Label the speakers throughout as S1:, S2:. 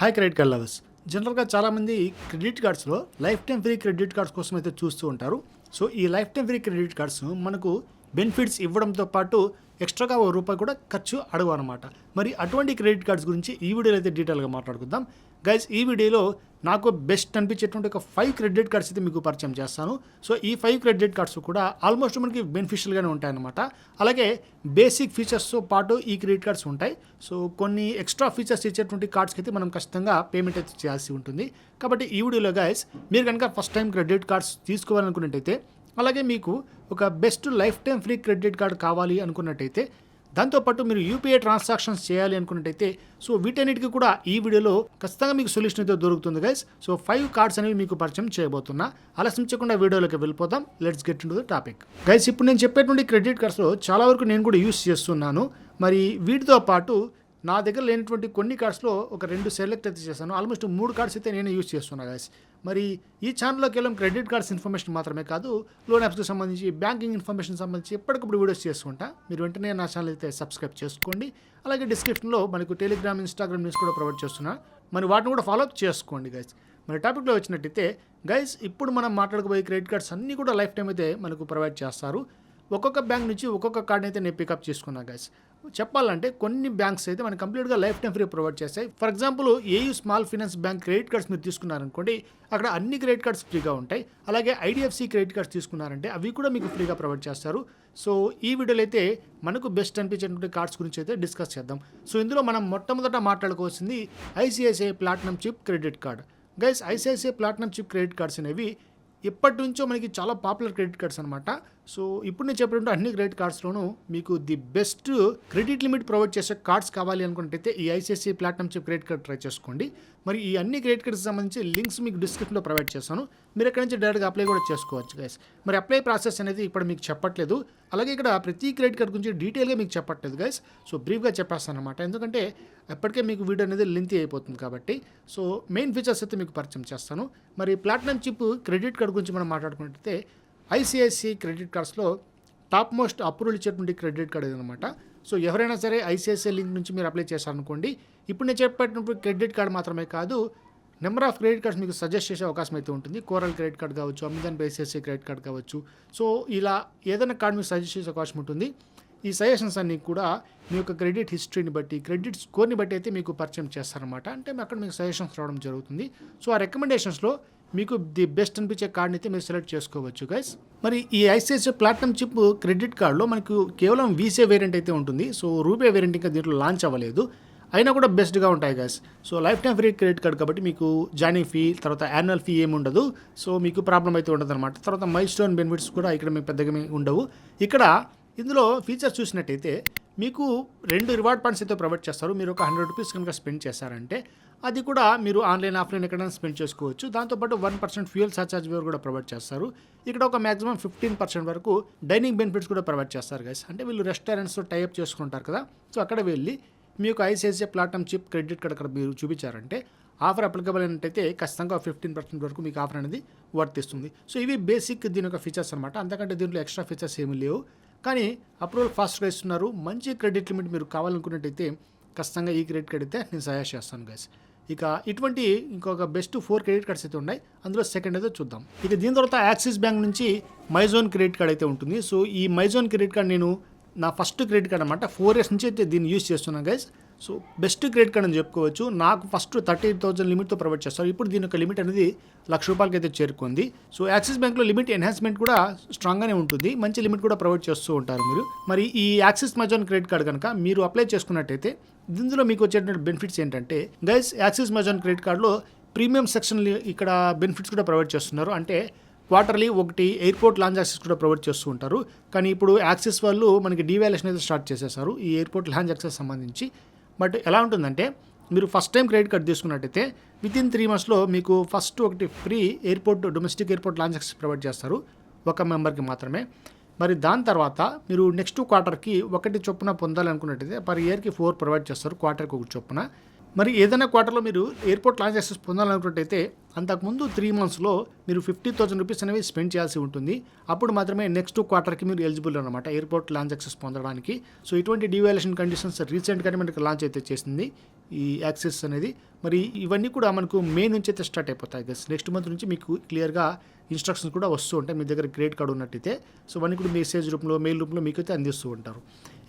S1: Hi credit card lovers జనరల్గా చాలామంది credit కార్డ్స్లో life time free credit cards కోసం అయితే చూస్తూ ఉంటారు. సో ఈ life time free credit cards మనకు బెనిఫిట్స్ ఇవ్వడంతో పాటు ఎక్స్ట్రాగా ఓ రూపాయి కూడా ఖర్చు అడగనమాట అనమాట మరి అటువంటి క్రెడిట్ కార్డ్స్ గురించి ఈ వీడియోలో అయితే డీటెయిల్గా మాట్లాడుకుందాం. గైస్ ఈ వీడియోలో నాకు బెస్ట్ అనిపించేటువంటి ఒక ఫైవ్ క్రెడిట్ కార్డ్స్ అయితే మీకు పరిచయం చేస్తాను. సో ఈ ఫైవ్ క్రెడిట్ కార్డ్స్ కూడా ఆల్మోస్ట్ మనకి బెనిఫిషియల్గానే ఉంటాయన్నమాట. అలాగే బేసిక్ ఫీచర్స్తో పాటు ఈ క్రెడిట్ కార్డ్స్ ఉంటాయి. సో కొన్ని ఎక్స్ట్రా ఫీచర్స్ ఇచ్చేటువంటి కార్డ్స్కి అయితే మనం ఖచ్చితంగా పేమెంట్ అయితే చేయాల్సి ఉంటుంది. కాబట్టి ఈ వీడియోలో గైస్ మీరు కనుక ఫస్ట్ టైం క్రెడిట్ కార్డ్స్ తీసుకోవాలనుకున్నట్టయితే అలాగే మీకు ఒక best lifetime free credit card కావాలి అనుకున్నట్టయితే దాంతోపాటు మీరు యూపీఐ ట్రాన్సాక్షన్స్ చేయాలి అనుకున్నట్టయితే సో వీటన్నిటికీ కూడా ఈ వీడియోలో ఖచ్చితంగా మీకు సొల్యూషన్ అయితే దొరుకుతుంది గైస్ సో ఫైవ్ కార్డ్స్ అనేవి మీకు పరిచయం చేయబోతున్నా. ఆలోచించకుండా వీడియోలోకి వెళ్ళిపోతాం let's get into the topic guys ఇప్పుడు నేను చెప్పేటువంటి క్రెడిట్ కార్డ్స్లో చాలా వరకు నేను కూడా యూస్ చేస్తున్నాను. మరి వీటితో పాటు నా దగ్గర లేనటువంటి కొన్ని కార్డ్స్లో ఒక రెండు సెలెక్ట్ అయితే చేశాను. ఆల్మోస్ట్ మూడు కార్డ్స్ అయితే నేను యూస్ చేస్తున్నా గైస్ మరి ఈ ఛానల్లో కేవలం క్రెడిట్ కార్డ్స్ ఇన్ఫర్మేషన్ మాత్రమే కాదు లోన్ యాప్స్కి సంబంధించి బ్యాంకింగ్ ఇన్ఫర్మేషన్ సంబంధించి ఎప్పటికప్పుడు వీడియోస్ చేసుకుంటా మీరు వెంటనే నా ఛానల్ అయితే సబ్స్క్రైబ్ చేసుకోండి. అలాగే డిస్క్రిప్షన్లో మనకు టెలిగ్రామ్ ఇన్స్టాగ్రామ్ న్యూస్ కూడా ప్రొవైడ్ చేస్తున్నా. మరి వాటిని కూడా ఫాలో అప్ చేసుకోండి గైస్ మరి టాపిక్లో వచ్చినట్టయితే గైస్ ఇప్పుడు మనం మాట్లాడుకోబోయే క్రెడిట్ కార్డ్స్ అన్నీ కూడా లైఫ్ టైం అయితే మనకు ప్రొవైడ్ చేస్తారు. ఒక్కొక్క బ్యాంక్ నుంచి ఒక్కొక్క కార్డ్ని అయితే నేను పికప్ చేసుకున్నా గైస్ చెప్పాలంటే కొన్ని బ్యాంక్స్ అయితే మనకి కంప్లీట్గా లైఫ్ టైం ఫ్రీ ప్రొవైడ్ చేస్తాయి. For example AU small finance bank credit cards మీరు తీసుకున్నారనుకోండి అక్కడ అన్ని క్రెడిట్ కార్డ్స్ ఫ్రీగా ఉంటాయి. అలాగే ఐడిఎఫ్సి క్రెడిట్ కార్డ్స్ తీసుకున్నారంటే అవి కూడా మీకు ఫ్రీగా ప్రొవైడ్ చేస్తారు. సో ఈ వీడియోలో అయితే మనకు బెస్ట్ అనిపించేటువంటి కార్డ్స్ గురించి అయితే డిస్కస్ చేద్దాం. సో ఇందులో మనం మొట్టమొదట మాట్లాడుకోవాల్సింది ICICI platinum chip credit card guys ICICI platinum chip credit cards అనేవి ఎప్పటి నుంచో మనకి చాలా పాపులర్ క్రెడిట్ కార్డ్స్ అనమాట సో ఇప్పుడు నేను చెప్పినట్టు అన్ని క్రెడిట్ కార్డ్స్లోనూ మీకు the best credit limit provide చేసే కార్డ్స్ కావాలి అనుకుంటే ఈ ICICI platinum chip credit card try చేసుకోండి. మరి ఈ అన్ని క్రెడిట్ కార్డ్స్ సంబంధించి లింక్స్ మీకు డిస్క్రిప్షన్లో ప్రొవైడ్ చేస్తాను. మీరు ఎక్కడి నుంచి డైరెక్ట్గా అప్లై కూడా చేసుకోవచ్చు గైస్ మరి అప్లై ప్రాసెస్ అనేది ఇప్పుడు మీకు చెప్పట్లేదు. అలాగే ఇక్కడ ప్రతి క్రెడిట్ కార్డ్ గురించి డీటెయిల్గా మీకు చెప్పట్లేదు గైస్ సో బ్రీఫ్గా చెప్పేస్తాను అనమాట ఎందుకంటే ఎప్పటికే మీకు వీడియో అనేది లెంతీ అయిపోతుంది కాబట్టి. సో మెయిన్ ఫీచర్స్ అయితే మీకు పరిచయం చేస్తాను. మరి ప్లాటినం చిప్ క్రెడిట్ కార్డ్ గురించి మనం మాట్లాడుకున్నట్టయితే ఐసిఐసిఐ క్రెడిట్ కార్డ్స్లో టాప్ మోస్ట్ అప్రూవల్ ఇచ్చేటువంటి క్రెడిట్ కార్డ్ అనమాట సో ఎవరైనా సరే ఐసిఐసిఐ లింక్ నుంచి మీరు అప్లై చేశారనుకోండి ఇప్పుడు నేను చెప్పేటప్పుడు క్రెడిట్ కార్డ్ మాత్రమే కాదు నెంబర్ ఆఫ్ క్రెడిట్ కార్డ్స్ మీకు సజెస్ట్ చేసే అవకాశం అయితే ఉంటుంది. కోరల్ క్రెడిట్ కార్డ్ కావచ్చు అమెజాన్ పే క్రెడిట్ కార్డ్ కావచ్చు. సో ఇలా ఏదైనా కార్డ్ మీకు సజెస్ట్ చేసే అవకాశం ఉంటుంది. ఈ సజెషన్స్ అన్నీ కూడా మీ యొక్క క్రెడిట్ హిస్టరీని బట్టి క్రెడిట్ స్కోర్ని బట్టి అయితే మీకు పరిచయం చేస్తారనమాట అంటే అక్కడ మీకు సజెషన్స్ రావడం జరుగుతుంది. సో ఆ రికమెండేషన్స్లో మీకు ది బెస్ట్ అనిపించే కార్డ్ని అయితే మీరు సెలెక్ట్ చేసుకోవచ్చు గైస్ మరి ఈ ఐసిఐసిఐ ప్లాటినం చిప్ క్రెడిట్ కార్డులో మనకు కేవలం వీసే వేరియంట్ అయితే ఉంటుంది. సో రూపే వేరియంట్ ఇంకా దీంట్లో లాంచ్ అవ్వలేదు. అయినా కూడా బెస్ట్గా ఉంటాయి guys so lifetime free credit card కాబట్టి మీకు జాయినింగ్ ఫీ తర్వాత యాన్యువల్ ఫీ ఏమి ఉండదు. సో మీకు ప్రాబ్లం అయితే ఉండదు అనమాట తర్వాత మైల్ స్టోన్ బెనిఫిట్స్ కూడా ఇక్కడ మీకు పెద్దగా ఉండవు. ఇక్కడ ఇందులో ఫీచర్స్ చూసినట్టయితే మీకు రెండు రివార్డ్ పాయింట్స్ అయితే ప్రొవైడ్ చేస్తారు. మీరు ఒక హండ్రెడ్ రూపీస్ కనుక స్పెండ్ చేశారంటే అది కూడా మీరు ఆన్లైన్ ఆఫ్లైన్ ఎక్కడైనా స్పెండ్ చేసుకోవచ్చు. దాంతోపాటు వన్ పర్సెంట్ ఫ్యూయల్ సర్చార్జ్ కూడా ప్రొవైడ్ చేస్తారు. ఇక్కడ ఒక మాక్సిమం ఫిఫ్టీన్ పర్సెంట్ వరకు డైనింగ్ బెనిఫిట్స్ కూడా ప్రొవైడ్ చేస్తారు గైస్ అంటే వీళ్ళు రెస్టారెంట్స్తో టైప్ చేసుకుంటారు కదా. సో అక్కడ వెళ్ళి మీకు ICICI platinum chip credit card అక్కడ మీరు చూపించారంటే ఆఫర్ అప్లికబుల్ అయినట్టయితే ఖచ్చితంగా ఫిఫ్టీన్ పర్సెంట్ వరకు మీకు ఆఫర్ అనేది వర్తిస్తుంది. సో ఇవి బేసిక్ దీని యొక్క ఫీచర్స్ అనమాట అంతకంటే దీంట్లో ఎక్స్ట్రా ఫీచర్స్ ఏమీ లేవు. కానీ అప్రూవల్ ఫాస్ట్గా ఇస్తున్నారు. మంచి క్రెడిట్ లిమిట్ మీరు కావాలనుకున్నట్టయితే ఖచ్చితంగా ఈ క్రెడిట్ కార్డ్ అయితే నేను సజెస్ట్ చేస్తాను గైస్ ఇక ఇటువంటి ఇంకొక బెస్ట్ ఫోర్ క్రెడిట్ కార్డ్స్ అయితే ఉన్నాయి. అందులో సెకండ్ అయితే చూద్దాం. ఇక దీని తర్వాత యాక్సిస్ బ్యాంక్ నుంచి మైజోన్ క్రెడిట్ కార్డ్ అయితే ఉంటుంది. సో ఈ మైజోన్ క్రెడిట్ కార్డ్ నేను నా ఫస్ట్ క్రెడిట్ కార్డ్ అనమాట ఫోర్ ఇయర్స్ నుంచి అయితే దీన్ని యూస్ చేస్తున్నాను guys so best credit card అని చెప్పుకోవచ్చు. నాకు ఫస్ట్ థర్టీ థౌసండ్ లిమిట్తో ప్రొవైడ్ చేస్తారు. ఇప్పుడు దీని యొక్క లిమిట్ అనేది లక్ష రూపాయలకి అయితే చేరుకుంది. సో యాక్సిస్ బ్యాంక్లో లిమిట్ ఎన్హాన్స్మెంట్ కూడా స్ట్రాంగ్గానే ఉంటుంది. మంచి లిమిట్ కూడా ప్రొవైడ్ చేస్తూ ఉంటారు మీరు. మరి ఈ యాక్సిస్ మజాన్ క్రెడిట్ కార్డ్ కనుక మీరు అప్లై చేసుకున్నట్టయితే ఇందులో మీకు వచ్చేటువంటి బెనిఫిట్స్ ఏంటంటే గైస్ యాక్సిస్ మజాన్ క్రెడిట్ కార్డులో ప్రీమియం సెక్షన్ ఇక్కడ బెనిఫిట్స్ కూడా ప్రొవైడ్ చేస్తున్నారు. అంటే క్వార్టర్లీ ఒకటి ఎయిర్పోర్ట్ లాంచ్ యాక్సెస్ కూడా ప్రొవైడ్ చేస్తూ ఉంటారు. కానీ ఇప్పుడు యాక్సెస్ వాళ్ళు మనకి డీవాల్యుయేషన్ అయితే స్టార్ట్ చేసేసారు ఈ ఎయిర్పోర్ట్ లాంచ్ యాక్సెస్ సంబంధించి. బట్ ఎలా ఉంటుందంటే మీరు ఫస్ట్ టైం క్రెడిట్ కార్డ్ తీసుకున్నట్టయితే విత్ ఇన్ త్రీ మంత్స్లో మీకు ఫస్ట్ ఒకటి free airport domestic airport lounge access provide చేస్తారు ఒక మెంబర్కి మాత్రమే. మరి దాని తర్వాత మీరు నెక్స్ట్ క్వార్టర్కి ఒకటి చొప్పున పొందాలనుకున్నట్టయితే పర్ ఇయర్కి ఫోర్ ప్రొవైడ్ చేస్తారు క్వార్టర్కి ఒకటి చొప్పున. మరి ఏదైనా క్వార్టర్లో మీరు ఎయిర్పోర్ట్ లాంచ్ యాక్సెస్ పొందాలనుకున్నట్టయితే అంతకుముందు త్రీ మంత్స్లో మీరు ఫిఫ్టీ థౌసండ్ రూపీస్ అనేవి స్పెండ్ చేయాల్సి ఉంటుంది. అప్పుడు మాత్రమే నెక్స్ట్ క్వార్టర్కి మీరు ఎలిజిబుల్ అనమాట ఎయిర్పోర్ట్ లాంచ్ యాక్సెస్ పొందడానికి. సో ఇటువంటి డివాల్యూషన్ కండిషన్స్ రీసెంట్గానే మనకి లాంచ్ అయితే చేసింది. ఈ యాక్సెస్ అనేది. మరి ఇవన్నీ కూడా మనకు మే నుంచి అయితే స్టార్ట్ అయిపోతాయి గస్ నెక్స్ట్ మంత్ నుంచి మీకు క్లియర్గా ఇన్స్ట్రక్షన్స్ కూడా వస్తూ ఉంటాయి. మీ దగ్గర క్రెడిట్ కార్డు ఉన్నట్టయితే. సో అవన్నీ కూడా మెసేజ్ రూపంలో మెయిల్ రూపంలో మీకు అయితే అందిస్తూ ఉంటారు.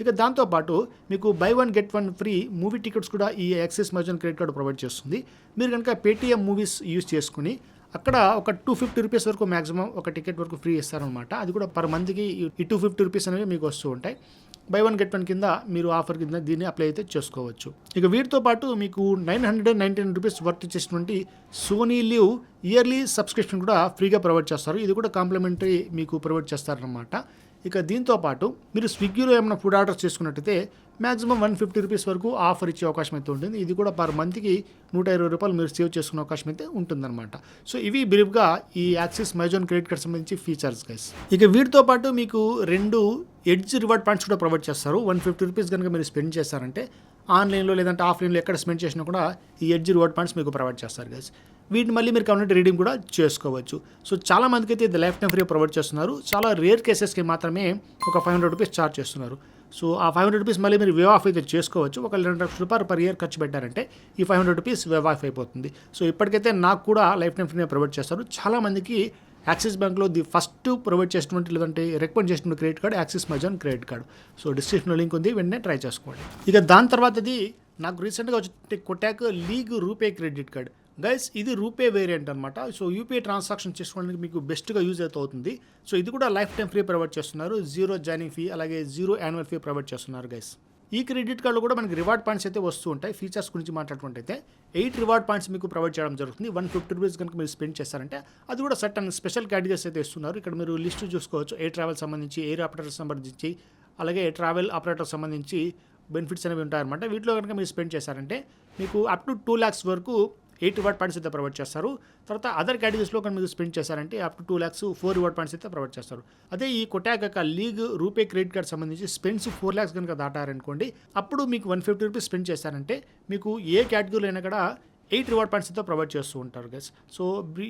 S1: ఇక దాంతోపాటు మీకు buy one get one free movie tickets కూడా ఈ యాక్సెస్ మర్జన్ క్రెడిట్ కార్డు ప్రొవైడ్ చేస్తుంది. మీరు కనుక పేటీఎం మూవీస్ యూస్ చేసుకుని అక్కడ ఒక టూ ఫిఫ్టీ రూపీస్ వరకు మాక్సిమం ఒక టికెట్ వరకు ఫ్రీ ఇస్తారనమాట అది కూడా పర్ మంత్కి ఈ టూ ఫిఫ్టీ రూపీస్ అనేవి మీకు వస్తూ ఉంటాయి. బై వన్ గెట్ వన్ కింద మీరు ఆఫర్ కింద దీన్ని అప్లై అయితే చేసుకోవచ్చు. ఇక వీటితో పాటు మీకు nine hundred and nineteen rupees worth చేసినటువంటి సోనీ లివ్ ఇయర్లీ సబ్స్క్రిప్షన్ కూడా ఫ్రీగా ప్రొవైడ్ చేస్తారు. ఇది కూడా కాంప్లిమెంటరీ మీకు ప్రొవైడ్ చేస్తారనమాట ఇక దీంతో పాటు మీరు స్విగ్గీలో ఏమైనా ఫుడ్ ఆర్డర్స్ చేసుకున్నట్టయితే మాక్సిమం వన్ ఫిఫ్టీ రూపీస్ వరకు ఆఫర్ ఇచ్చే అవకాశం అయితే ఉంటుంది. ఇది కూడా పర్ మంత్కి నూట ఇరవై రూపాయలు మీరు సేవ్ చేసుకునే అవకాశం అయితే ఉంటుందన్నమాట. సో ఇవి బ్రీఫ్గా ఈ Axis my zone credit card సంబంధించి ఫీచర్స్ గైస్ ఇక వీటితో పాటు మీకు రెండు ఎడ్జ్ రివార్డ్ పాయింట్స్ కూడా ప్రొవైడ్ చేస్తారు. వన్ ఫిఫ్టీ రూపీస్ కనుక మీరు స్పెండ్ చేస్తారంటే ఆన్లైన్లో లేదంటే ఆఫ్లైన్లో ఎక్కడ స్పెండ్ చేసినా కూడా ఈ ఎడ్జ్ రివార్డ్ పాయింట్స్ మీకు ప్రొవైడ్ చేస్తారు గైస్ వీటిని మళ్ళీ మీరు కమ్యూనిటీ రీడింగ్ కూడా చేసుకోవచ్చు. సో చాలా మందికి అయితే ఇది లైఫ్ టైం ఫ్రీ ప్రొవైడ్ చేస్తున్నారు. చాలా రేర్ కేసెస్కి మాత్రమే ఒక ఫైవ్ హండ్రెడ్ రూపీస్ ఛార్జ్ చేస్తున్నారు. సో ఆ ఫైవ్ హండ్రెడ్ రూపీస్ మళ్ళీ మీరు వే ఆఫ్ అయితే చేసుకోవచ్చు. ఒక రెండు లక్షల రూపాయలు పర్ ఇయర్ ఖర్చు పెట్టారంటే ఈ five hundred rupees waive off అయిపోతుంది. సో ఇప్పటికైతే నాకు కూడా లైఫ్ టైం ఫ్రీ ప్రొవైడ్ చేస్తారు. చాలామందికి యాక్సిస్ బ్యాంక్లో ది ఫస్ట్ ప్రొవైడ్ చేసినటువంటి లేదంటే రికమెండ్ చేసినటువంటి credit card Axis మజాన్ credit card so డిస్క్రిప్షన్లో లింక్ ఉంది. వెంటనే ట్రై చేసుకోండి. ఇక దాని తర్వాతది నాకు రీసెంట్గా వచ్చి Kotak league RuPay credit card guys ఇది రూపే వేరియంట్ అనమాట సో యూపీఐ ట్రాన్సాక్షన్ చేసుకోవడానికి మీకు బెస్ట్గా యూజ్ అయితే అవుతుంది. సో ఇది కూడా లైఫ్ టైం ఫ్రీ ప్రొవైడ్ చేస్తున్నారు. జీరో జాయినింగ్ ఫీ అలాగే జీరో యాన్యువల్ ఫీ ప్రొవైడ్ చేస్తున్నారు గైస్ ఈ క్రెడిట్ కార్డులో కూడా మనకి రివార్డ్ పాయింట్స్ అయితే వస్తూ ఉంటాయి. ఫీచర్స్ గురించి మాట్లాడుకుంటే ఎయిట్ రివార్డ్ పాయింట్స్ మీకు ప్రొవైడ్ చేయడం జరుగుతుంది. వన్ ఫిఫ్టీ రూపీస్ కనుక మీరు స్పెండ్ చేస్తారంటే అది కూడా సర్టన్ అండ్ స్పెషల్ కేటగిరీస్ అయితే ఇస్తున్నారు. ఇక్కడ మీరు లిస్ట్ చూసుకోవచ్చు. ఎయిర్ ట్రావెల్ సంబంధించి ఎయిర్ ఆపరేటర్ సంబంధించి అలాగే ట్రావెల్ ఆపరేటర్ సంబంధించి బెనిఫిట్స్ అనేవి ఉంటాయన్నమాట. వీటిలో కనుక మీరు స్పెండ్ చేశారంటే మీకు అప్ టు టూ ల్యాక్స్ వరకు ఎయిట్ రివార్డ్ పాయింట్స్ అయితే ప్రొవైడ్ చేస్తారు. తర్వాత అదర్ కేటగిరీస్లో కనుక మీరు స్పెండ్ చేశారంటే up to two lakhs four reward points అయితే ప్రొవైడ్ చేస్తారు. అదే ఈ కొటాక్ యొక్క లీగ్ రూపే క్రెడిట్ కార్డ్ సంబంధించి స్పెండ్స్ ఫోర్ ల్యాక్స్ కనుక దాటారనుకోండి అప్పుడు మీకు వన్ ఫిఫ్టీ రూపీస్ స్పెండ్ చేశారంటే మీకు ఏ కేటగిరీలో అయినా కూడా ఎయిట్ రివార్డ్ పాయింట్స్ అయితే ప్రొవైడ్ చేస్తూ ఉంటారు గైస్ సో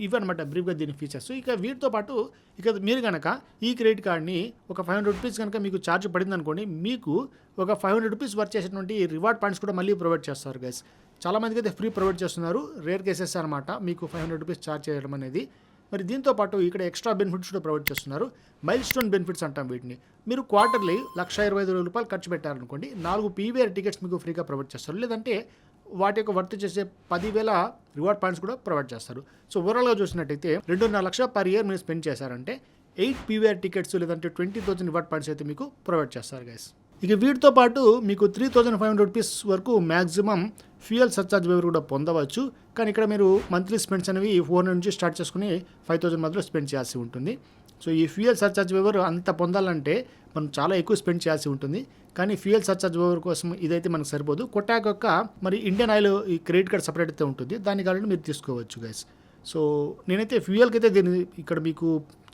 S1: ఇవన్నమాట బ్రీఫ్గా దీని ఫీచర్స్ ఇక వీటితో పాటు ఇక మీరు కనుక ఈ క్రెడిట్ కార్డ్ని ఒక ఫైవ్ హండ్రెడ్ రూపీస్ కనుక మీకు ఛార్జ్ పడింది అనుకోండి మీకు ఒక ఫైవ్ హండ్రెడ్ రూపీస్ వర్క్ చేసేటువంటి రివార్డ్ పాయింట్స్ కూడా మళ్ళీ ప్రొవైడ్ చేస్తారు గైస్ చాలా మందికి అయితే ఫ్రీ ప్రొవైడ్ చేస్తున్నారు. రేర్ కేసెస్ అనమాట మీకు ఫైవ్ హండ్రెడ్ రూపీస్ ఛార్జ్ చేయడం అనేది. మరి దీంతో పాటు ఇక్కడ ఎక్స్ట్రా బెనిఫిట్స్ కూడా ప్రొవైడ్ చేస్తున్నారు. మైల్ స్టోన్ బెనిఫిట్స్ అంటాం వీటిని. మీరు క్వార్టర్లీ లక్ష ఇరవై ఐదు వేల రూపాయలు ఖర్చు పెట్టారనుకోండి నాలుగు పీవీఆర్ టికెట్స్ మీకు ఫ్రీగా ప్రొవైడ్ చేస్తారు. లేదంటే వాటి యొక్క వర్త్ చేసే పదివేల రివార్డ్ పాయింట్స్ కూడా ప్రొవైడ్ చేస్తారు. సో ఓవరాల్గా చూసినట్టయితే రెండున్నర లక్ష పర్ ఇయర్ మీరు స్పెండ్ చేశారంటే ఎయిట్ పీవీఆర్ టికెట్స్ లేదంటే ట్వంటీ థౌసండ్ రివార్డ్ పాయింట్స్ అయితే మీకు ప్రొవైడ్ చేస్తారు గైస్. ఇక వీటితో పాటు మీకు three thousand five hundred rupees వరకు మ్యాక్సిమం ఫ్యూయల్ సర్చార్జ్ వేవర్ కూడా పొందవచ్చు. కానీ ఇక్కడ మీరు మంత్లీ స్పెండ్స్ అనేవి ఫోర్ హండ్రెడ్ నుంచి స్టార్ట్ చేసుకుని ఫైవ్ థౌసండ్ మధ్యలో స్పెండ్ చేయాల్సి ఉంటుంది. సో ఈ ఫ్యూయల్ సర్చార్జ్ వేవర్ అంత పొందాలంటే మనం చాలా ఎక్కువ స్పెండ్ చేయాల్సి ఉంటుంది. కానీ ఫ్యూయల్ సర్చార్జ్ వేవర్ కోసం ఇదైతే మనకు సరిపోదు. కొట్టాక్ యొక్క మరి ఇండియన్ ఆయిల్ ఈ క్రెడిట్ కార్డ్ సపరేట్ అయితే ఉంటుంది. దాని కావాలంటే మీరు తీసుకోవచ్చు గైస్ సో నేనైతే ఫ్యూయల్కి అయితే దీన్ని ఇక్కడ మీకు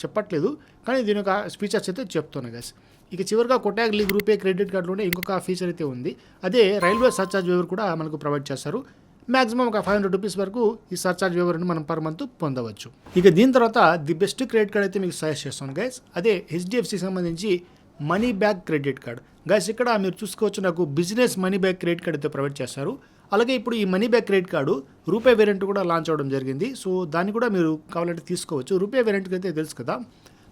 S1: చెప్పట్లేదు. కానీ దీని యొక్క ఫీచర్స్ అయితే చెప్తాను గైస్ ఇక చివరిగా కొట్టాక్ లీగ్ రూపే క్రెడిట్ కార్డులోనే ఇంకొక ఫీచర్ అయితే ఉంది. అదే రైల్వే సర్చార్జ్ వేవర్ కూడా మనకు ప్రొవైడ్ చేస్తారు. మ్యాక్సిమం ఒక ఫైవ్ హండ్రెడ్ రూపీస్ వరకు ఈ సర్చార్జ్ వివరణ మనం పర్ మంత్ పొందవచ్చు. ఇక దీని తర్వాత ది బెస్ట్ క్రెడిట్ కార్డ్ అయితే మీకు సజెస్ట్ చేస్తాను గైస్ అదే హెచ్డిఎఫ్సి సంబంధించి money back credit card guys ఇక్కడ మీరు చూసుకోవచ్చు నాకు business money back credit card అయితే ప్రొవైడ్ చేస్తారు. అలాగే ఇప్పుడు ఈ money back credit card RuPay variant కూడా లాంచ్ అవ్వడం జరిగింది. సో దాన్ని కూడా మీరు కావాలంటే తీసుకోవచ్చు. రూపే వేరియంట్కి అయితే తెలుసు కదా.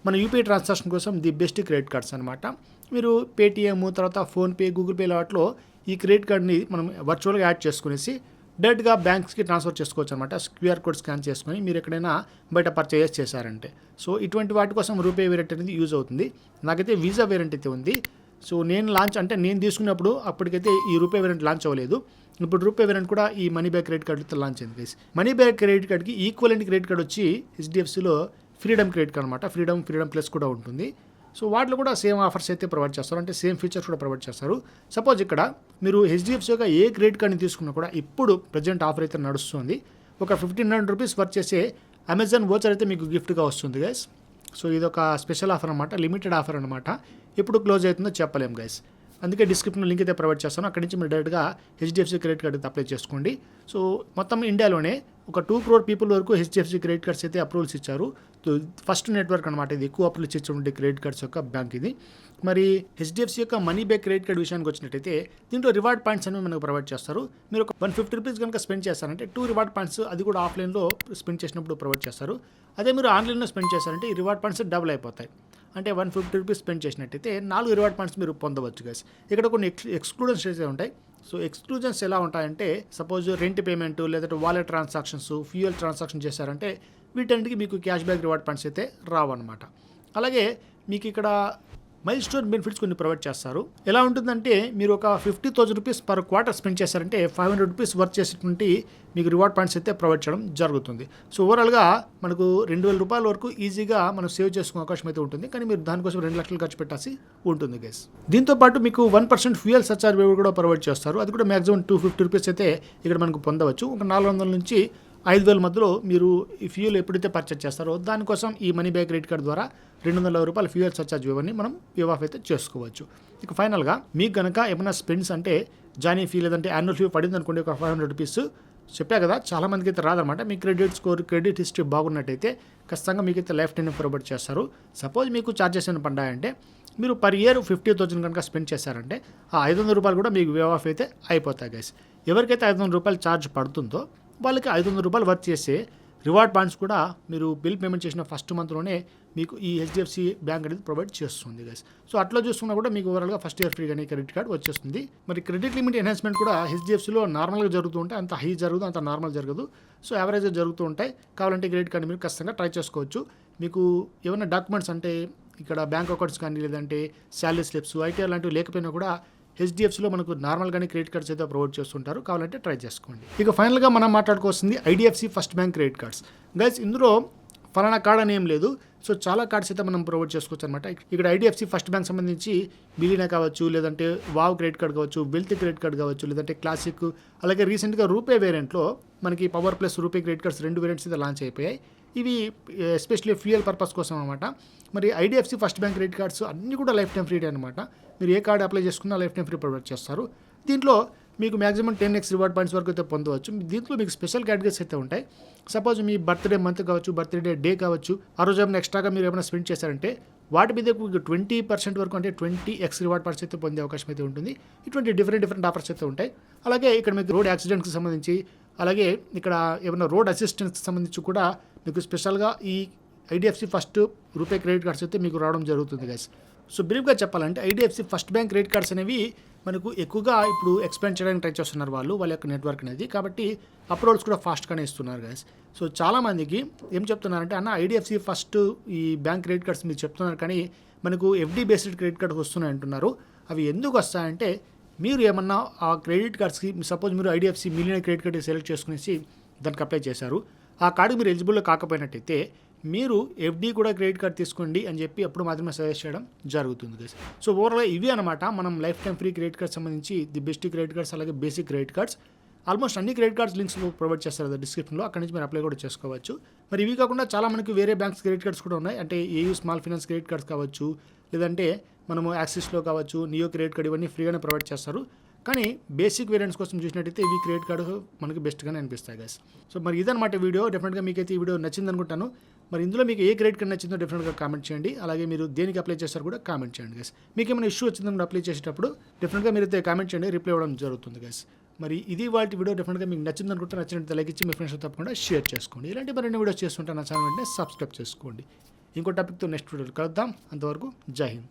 S1: మన యూపీఐ ట్రాన్సాక్షన్ కోసం ది బెస్ట్ క్రెడిట్ కార్డ్స్ అనమాట మీరు పేటిఎం తర్వాత ఫోన్పే గూగుల్ పే వాటిలో ఈ క్రెడిట్ కార్డ్ని మనం వర్చువల్గా యాడ్ చేసుకునేసి డైరెక్ట్గా బ్యాంక్స్కి ట్రాన్స్ఫర్ చేసుకోవచ్చు అనమాట క్యూఆర్ కోడ్ స్కాన్ చేసుకొని మీరు ఎక్కడైనా బయట పర్చేస్ చేశారంటే. సో ఇటువంటి వాటి కోసం రూపే వేరియంట్ అనేది యూజ్ అవుతుంది. నాకైతే వీసా వేరియంట్ అయితే ఉంది. సో నేను లాంచ్ అంటే నేను తీసుకున్నప్పుడు అప్పటికైతే ఈ రూపే వేరియంట్ లాంచ్ అవ్వలేదు. ఇప్పుడు రూపే వేరియంట్ కూడా ఈ మనీ బ్యాక్ క్రెడిట్ కార్డుతో లాంచ్ అయింది గైస్ మనీ బ్యాక్ క్రెడిట్ కార్డ్కి ఈక్వలెంట్ క్రెడిట్ కార్డ్ వచ్చి హెచ్డిఎఫ్సిలో ఫ్రీడమ్ క్రెడిట్ కార్డ్ అనమాట ఫ్రీడమ్ ఫ్రీడమ్ ప్లస్ కూడా ఉంటుంది. సో వాటిలో కూడా సేమ్ ఆఫర్స్ అయితే ప్రొవైడ్ చేస్తారు. అంటే సేమ్ ఫీచర్స్ కూడా ప్రొవైడ్ చేస్తారు. సపోజ్ ఇక్కడ మీరు హెచ్డిఎఫ్సీగా ఏ క్రెడిట్ కార్డ్ని తీసుకున్నా కూడా ఇప్పుడు ప్రజెంట్ ఆఫర్ అయితే నడుస్తుంది. ఒక ఫిఫ్టీన్ హండ్రెడ్ రూపీస్ వర్క్ చేసే అమెజాన్ వోచర్ అయితే మీకు గిఫ్ట్గా వస్తుంది గైస్ సో ఇది ఒక స్పెషల్ ఆఫర్ అనమాట లిమిటెడ్ ఆఫర్ అనమాట ఎప్పుడు క్లోజ్ అవుతుందో చెప్పలేం గైస్ అందుకే డిస్క్రిప్షన్ లింక్ అయితే ప్రొవైడ్ చేస్తాను. అక్కడి నుంచి మీరు డైరెక్ట్గా హెచ్డిఎఫ్సి క్రెడిట్ కార్డ్ అయితే అప్లై చేసుకోండి. సో మొత్తం ఇండియాలోనే ఒక టూ క్రోర్ పీపుల్ వరకు హెచ్డిఎఫ్సి క్రెడిట్ కార్డ్స్ అయితే అప్రూవల్స్ ఇచ్చారు. ఫస్ట్ నెట్వర్క్ అనమాట ఇది. ఎక్కువ అప్రూవల్స్ ఇచ్చినటువంటి క్రెడిట్ కార్డ్స్ యొక్క బ్యాంక్ ఇది. మరి హెచ్డిఎఫ్సి యొక్క మనీ బ్యాక్ క్రెడిట్ కార్డ్ విషయానికి వచ్చినట్టయితే దీంట్లో రివార్డ్ పాయింట్స్ అనేవి మనకు ప్రొవైడ్ చేస్తారు. మీరు ఒక వన్ ఫిఫ్టీ రూపీస్ కనుక స్పెండ్ చేస్తారంటే టూ రివార్డ్ పాయింట్స్ అది కూడా ఆఫ్లైన్లో స్పెండ్ చేసినప్పుడు ప్రొవైడ్ చేస్తారు. అదే మీరు ఆన్లైన్లో స్పెండ్ చేస్తారంటే ఈ రివార్డ్ పాయింట్స్ డబుల్ అయిపోతాయి. అంటే వన్ ఫిఫ్టీ రూపీస్ స్పెండ్ చేసినట్టయితే నాలుగు రివార్డ్ పాయింట్స్ మీరు పొందవచ్చు గైస్ ఇక్కడ కొన్ని ఎక్స్ ఎక్స్క్లూడెన్స్ అయితే ఉంటాయి. సో ఎక్స్క్లూజన్స్ ఎలా ఉంటాయంటే సపోజ్ రెంట్ పేమెంట్ లేదంటే వాలెట్ ట్రాన్సాక్షన్స్ ఫ్యూయల్ ట్రాన్సాక్షన్ చేశారంటే వీటన్నిటికీ మీకు క్యాష్ బ్యాక్ రివార్డ్ పాయింట్స్ అయితే రావన్నమాట. అలాగే మీకు ఇక్కడ మైల్ స్టోన్ బెనిఫిట్స్ కొన్ని ప్రొవైడ్ చేస్తారు. ఎలా ఉంటుందంటే మీరు ఒక fifty thousand rupees per quarter spend చేశారంటే ఫైవ్ హండ్రెడ్ రూపీస్ వర్క్ చేసేటువంటి మీకు రివార్డ్ పాయింట్స్ అయితే ప్రొవైడ్ చేయడం జరుగుతుంది. సో ఓవరాల్గా మనకు రెండు వేల రూపాయల వరకు ఈజీగా మనం సేవ్ చేసుకునే అవకాశం అయితే ఉంటుంది. కానీ మీరు దానికోసం రెండు లక్షలు ఖర్చు పెట్టాల్సి ఉంటుంది గైస్ దీంతో పాటు మీకు వన్ పర్సెంట్ ఫ్యూయల్ సచార్ వేవ్ కూడా ప్రొవైడ్ చేస్తారు. అది కూడా మాక్సిమం టూ ఫిఫ్టీ రూపీస్ అయితే ఇక్కడ మనకు పొందవచ్చు. ఒక నాలుగు వందల నుంచి ఐదు వేల మధ్యలో మీరు ఈ ఫ్యూయల్ ఎప్పుడైతే పర్చేజ్ చేస్తారో దానికోసం ఈ మనీ బ్యాక్ క్రెడిట్ కార్డ్ ద్వారా రెండు వందల రూపాయల ఫ్యూయల్ సర్చార్జ్ ఇవన్నీ మనం పే ఆఫ్ అయితే చేసుకోవచ్చు. ఇక ఫైనల్గా మీకు కనుక ఏమైనా స్పెండ్స్ అంటే జాయినింగ్ ఫీ లేదంటే యాన్యువల్ ఫీ పడింది అనుకోండి ఒక ఫైవ్ హండ్రెడ్ రూపీస్ చెప్పా కదా చాలా మందికి అయితే రాదనమాట మీ క్రెడిట్ స్కోర్ క్రెడిట్ హిస్టరీ బాగున్నట్టయితే ఖచ్చితంగా మీకు అయితే లైఫ్ టైం ప్రొవైడ్ చేస్తారు. సపోజ్ మీకు ఛార్జెస్ ఏమైనా పడ్డాయంటే మీరు పర్ ఇయర్ ఫిఫ్టీ థౌసండ్ కనుక స్పెండ్ చేశారంటే ఆ ఐదు వందల రూపాయలు కూడా మీకు వే ఆఫ్ అయితే అయిపోతాయి గైస్ ఎవరికైతే ఐదు వందల రూపాయలు ఛార్జ్ పడుతుందో వాళ్ళకి ఐదు వందల రూపాయలు వర్క్ చేసే రివార్డ్ పాయింట్స్ కూడా మీరు బిల్ పేమెంట్ చేసిన ఫస్ట్ మంత్లోనే మీకు ఈ హెచ్డిఎఫ్సి బ్యాంక్ అనేది ప్రొవైడ్ చేస్తుంది గైస్ సో అట్లా చూసుకున్నా కూడా మీకు ఓవరాల్గా ఫస్ట్ ఇయర్ ఫ్రీ కానీ క్రెడిట్ కార్డ్ వచ్చేస్తుంది. మరి క్రెడిట్ లిమిట్ ఎన్హాన్స్మెంట్ కూడా హెచ్డిఎఫ్సిలో నార్మల్గా జరుగుతూ ఉంటాయి. అంత హై జరగదు అంత నార్మల్ జరగదు. సో యావరేజ్గా జరుగుతూ ఉంటాయి. కావాలంటే క్రెడిట్ కార్డ్ మీరు ఖచ్చితంగా ట్రై చేసుకోవచ్చు. మీకు ఏమైనా డాక్యుమెంట్స్ అంటే ఇక్కడ బ్యాంక్ అకౌంట్స్ కానీ లేదంటే శాలరీ స్లిప్స్ ఐటీఆర్ లాంటివి లేకపోయినా కూడా హెచ్డిఎఫ్సిలో మనకు నార్మల్గానే క్రెడిట్ కార్డ్స్ అయితే ప్రొవైడ్ చేస్తుంటారు. కావాలంటే ట్రై చేసుకోండి. ఇక ఫైనల్గా మనం మాట్లాడుకోవాల్సింది IDFC first bank credit cards. Guys ఇందులో ఫలానా కార్డ్ అని ఏం లేదు. సో చాలా కార్డ్స్ అయితే మనం ప్రొవైడ్ చేసుకోవచ్చు అనమాట ఇక్కడ ఐడిఎఫ్సి ఫస్ట్ బ్యాంక్ సంబంధించి బిలీనా కావచ్చు లేదంటే వావ్ క్రెడిట్ కార్డ్ కావచ్చు వెల్త్ క్రెడిట్ కార్డ్ కావచ్చు లేదంటే క్లాసిక్ అలాగే రీసెంట్గా రూపే వేరియంట్లో మనకి power plus RuPay credit cards రెండు వేరియంట్స్ అయితే లాంచ్ అయిపోయాయి. ఇవి ఎస్పెషల్లీ ఫ్యూయల్ పర్పస్ కోసం అనమాట మరి IDFC first bank credit cards అన్నీ కూడా లైఫ్ టైం ఫ్రీ అనమాట మీరు ఏ కార్డు అప్లై చేసుకున్నా లైఫ్ టైం ఫ్రీ ప్రొవైడ్ చేస్తారు. దీంట్లో మీకు maximum ten X reward points వరకు అయితే పొందవచ్చు. దీంట్లో మీకు స్పెషల్ కేటగిరీస్ అయితే ఉంటాయి. సపోజ్ మీ బర్త్డే మంత్ కావచ్చు బర్త్డే డే కావచ్చు ఆ రోజు ఏమైనా ఎక్స్ట్రాగా మీరు ఏమైనా స్పెండ్ చేశారంటే వాటి మీద మీకు ట్వంటీ పర్సెంట్ వరకు అంటే ట్వంటీ ఎక్స్ రివార్డ్ పాయింట్స్ అయితే పొందే అవకాశం అయితే ఉంటుంది. ఇటువంటి డిఫరెంట్ డిఫరెంట్ ఆఫర్స్ అయితే ఉంటాయి. అలాగే ఇక్కడ మీకు రోడ్ యాక్సిడెంట్స్కి సంబంధించి అలాగే ఇక్కడ ఏమైనా రోడ్ అసిస్టెంట్స్కి సంబంధించి కూడా మీకు స్పెషల్గా ఈ IDFC first RuPay credit cards అయితే మీకు రావడం జరుగుతుంది గైస్ సో బ్రీఫ్గా చెప్పాలంటే IDFC first bank credit cards అనేవి మనకు ఎక్కువగా ఇప్పుడు ఎక్స్పెండ్ చేయడానికి ట్రై చేస్తున్నారు వాళ్ళు వాళ్ళ యొక్క నెట్వర్క్ అనేది. కాబట్టి అప్లోడ్స్ కూడా ఫాస్ట్గానే ఇస్తున్నారు గైస్ సో చాలామందికి ఏం చెప్తున్నారంటే అన్న ఐడిఎఫ్సి ఫస్ట్ ఈ బ్యాంక్ క్రెడిట్ కార్డ్స్ మీరు చెప్తున్నారు కానీ మనకు ఎఫ్డీ బేస్డ్ క్రెడిట్ కార్డ్స్ వస్తున్నాయి అంటున్నారు. అవి ఎందుకు వస్తాయంటే మీరు ఏమన్నా ఆ క్రెడిట్ కార్డ్స్కి సపోజ్ మీరు IDFC million credit card select చేసుకునేసి దానికి అప్లై చేశారు. ఆ కార్డు మీరు ఎలిజిబుల్లో కాకపోయినట్టయితే మీరు ఎఫ్డి కూడా క్రెడిట్ కార్డ్ తీసుకోండి అని చెప్పి అప్పుడు మాత్రమే సజెస్ట్ చేయడం జరుగుతుంది guys. సో ఓవరాల్గా ఇవి అనమాట మనం life time free credit card సంబంధించి ది బెస్ట్ క్రెడిట్ కార్డ్స్ అలాగే బేసిక్ క్రెడిట్ కార్డ్స్. ఆల్మోస్ట్ అన్ని క్రెడిట్ కార్డ్స్ లింక్స్ ప్రొవైడ్ చేస్తారు కదా డిస్క్రిప్షన్లో అక్కడ నుంచి మీరు అప్లై కూడా చేసుకోవచ్చు. మరి ఇవి కాకుండా చాలా మనకి వేరే బ్యాంక్స్ క్రెడిట్ కార్డ్స్ కూడా ఉన్నాయి. అంటే AU small finance credit cards కావచ్చు లేదంటే మనము యాక్సిస్లో కావచ్చు నియో క్రెడిట్ కార్డ్ ఇవన్నీ ఫ్రీగానే ప్రొవైడ్ చేస్తారు. కానీ బేసిక్ వేరియంట్స్ కోసం చూసినట్టయితే ఇవి క్రెడిట్ కార్డు మనకి బెస్ట్గానే అనిపిస్తాయి గైస్ సో మరి ఇదన్నమాట వీడియో డెఫినెట్గా మీకైతే ఈ వీడియో నచ్చింది అనుకుంటాను మరి ఇందులో మీకు ఏ క్రెడిట్ కార్డు నచ్చిందో డెఫినెట్గా కామెంట్ చేయండి. అలాగే మీరు దేనికి అప్లై చేస్తారు కూడా కామెంట్ చేయండి గైస్ మీకు ఏమైనా ఇష్యూ వచ్చిందని అప్లై చేసేటప్పుడు డెఫినెట్గా మీరు అయితే కామెంట్ చేయండి. రిప్లై ఇవ్వడం జరుగుతుంది గైస్ మరి ఇది వాటి వీడియో డెఫినెట్గా మీకు నచ్చింది అనుకుంటే నచ్చినట్టు లైక్ ఇచ్చి మీ ఫ్రెండ్స్ తప్పకుండా షేర్ చేసుకోండి. ఇలాంటి మరిన్ని వీడియోస్ చేస్తుంటే నా ఛానల్ వెంటనే సబ్స్క్రైబ్ చేసుకోండి. ఇంకో టాపిక్తో నెక్స్ట్ వీడియోలు కలుద్దాం. అంతవరకు జై హింద్.